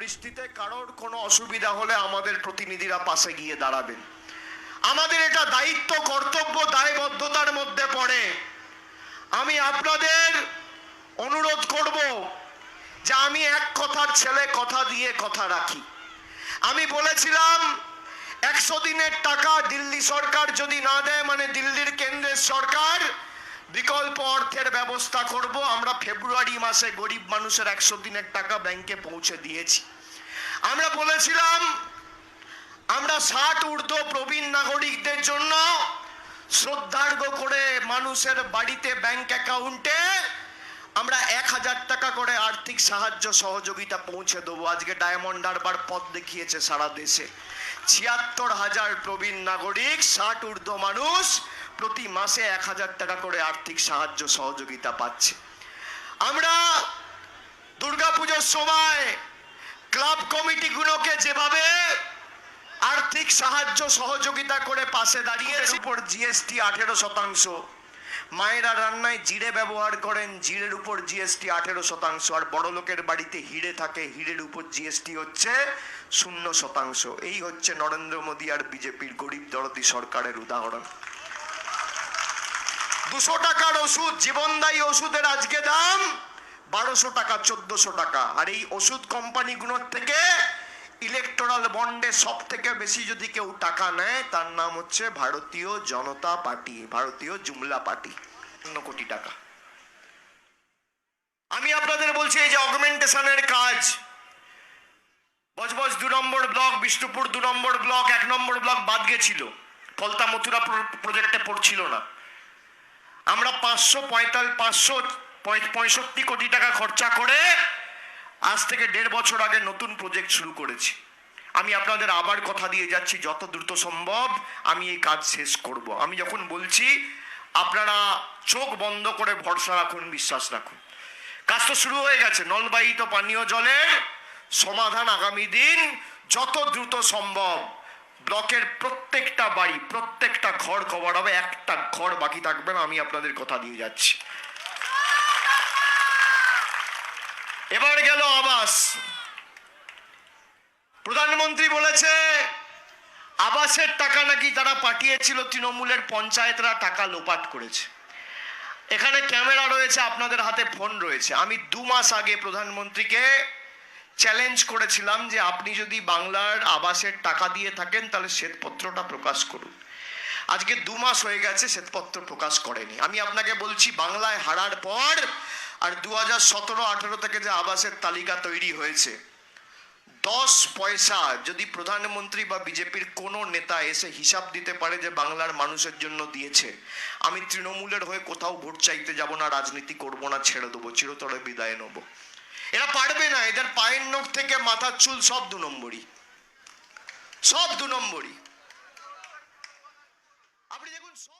বৃষ্টিতে কারোর কোনো অসুবিধা হলে আমাদের প্রতিনিধিরা পাশে গিয়ে দাঁড়াবেন। আমাদের এটা দায়িত্ব, কর্তব্য দায়বদ্ধতার মধ্যে পড়ে। আমি আপনাদের অনুরোধ করব যে আমি এক কথার ছেলে, কথা দিয়ে কথা রাখি। আমি বলেছিলাম, একশো দিনের টাকা দিল্লি সরকার যদি না দেয় মানে দিল্লির কেন্দ্রের সরকার বিকল্প অর্থের ব্যবস্থা করব। আমরা ফেব্রুয়ারি মাসে গরিব মানুষের একশো দিনের টাকা ব্যাংকে পৌঁছে দিয়েছি। আমরা বলেছিলাম, আমরা ষাট ঊর্ধ্ব প্রবীণ নাগরিকদের জন্য শ্রদ্ধার্ঘ করে মানুষের বাড়িতে ব্যাংক অ্যাকাউন্টে আমরা এক হাজার টাকা করে আর্থিক সাহায্য সহযোগিতা পৌঁছে দেবো। আজকে ডায়মন্ড হারবার পথ দেখিয়েছে সারা দেশে। ছিয়াত্তর হাজার প্রবীণ নাগরিক, ষাট ঊর্ধ্ব মানুষ প্রতি মাসে এক হাজার টাকা করে আর্থিক সাহায্য সহযোগিতা পাচ্ছে। আমরা দুর্গাপুজোর সময় ক্লাব কমিটিগুলোকে যেভাবে আর্থিক সাহায্য সহযোগিতা করে পাশে দাঁড়িয়ে উপর জিএসটি আঠেরো শতাংশ, মায়েরা রান্নায় জিরে ব্যবহার করেন, জিরের উপর জিএসটি আঠেরো শতাংশ, আর বড় লোকের বাড়িতে হিরে থাকে, হিরের উপর জিএসটি হচ্ছে শূন্য শতাংশ। এই হচ্ছে নরেন্দ্র মোদী আর বিজেপির গরিব দরদি সরকারের উদাহরণ। দুশো টাকার ওষুধ, জীবনদায়ী ওষুধের আজকে দাম বারোশো টাকা, চোদ্দশো টাকা। আর এই ওষুধ কোম্পানিগুলোর থেকে ইলেকটোরাল বন্ডে সব থেকে বেশি যদি কেউ টাকা নেয়, তার নাম হচ্ছে ভারতীয় জনতা পার্টি, ভারতীয় জুমলা পার্টি। কোটি টাকা। আমি আপনাদের বলছি এই যে অগমেন্টেশনের কাজ। বজবজ দু নম্বর ব্লক, বিষ্ণুপুর দু নম্বর ব্লক, এক নম্বর ব্লক বাদ গেছিল। কলতা মথুরা প্রজেক্টে পড়ছিল না। আমরা পাঁচশো পঁয়তাল্লিশ পাঁচশো পঁয়ষট্টি কোটি টাকা খরচা করে আজ থেকে দেড় বছর আগে নতুন প্রজেক্ট শুরু করেছি। আমি আপনাদের আবার কথা দিয়ে যাচ্ছি, যত দ্রুত সম্ভব আমি এই কাজ শেষ করব। আমি যখন বলছি, আপনারা চোখ বন্ধ করে ভরসা রাখুন, বিশ্বাস রাখুন। কাজ তো শুরু হয়ে গেছে, নলবাহিত পানীয় জলের সমাধান আগামী দিন যত দ্রুত সম্ভব। ব্লকের প্রত্যেকটা বাড়ি, প্রত্যেকটা ঘর কভার হবে, একটা ঘর বাকি থাকবে না, আমি আপনাদের কথা দিয়ে যাচ্ছি। এবার গেল আবাস। প্রধানমন্ত্রী বলেছে, আবাসের টাকা নাকি তারা পাঠিয়েছিল, তৃণমূলের পঞ্চায়েতরা টাকা লোপাট করেছে। এখানে ক্যামেরা রয়েছে, আপনাদের হাতে ফোন রয়েছে। আমি দু মাস আগে প্রধানমন্ত্রীকে চ্যালেঞ্জ করেছিলাম যে আপনি যদি বাংলার আবাসের টাকা দিয়ে থাকেন, তাহলে শ্বেতপত্রটা প্রকাশ করুন। আজকে দু মাস হয়ে গেছে শ্বেতপত্র প্রকাশ করেনি। আমি আপনাকে বলছি, বাংলায় হারার পর আর দু হাজার সতেরো, আঠেরো থেকে যে আবাসের তালিকা তৈরি হয়েছে, দশ পয়সা যদি প্রধানমন্ত্রী বা বিজেপির কোনো নেতা এসে হিসাব দিতে পারে যে বাংলার মানুষের জন্য দিয়েছে, আমি তৃণমূলের হয়ে কোথাও ভোট চাইতে যাব না, রাজনীতি করব না, ছেড়ে দেবো, চিরতরে বিদায় নেব। এরা পারবে না, এদের পায়ের নখ থেকে মাথার চুল সব দু নম্বরই। সব দু নম্বরই। আপনি দেখুন, সব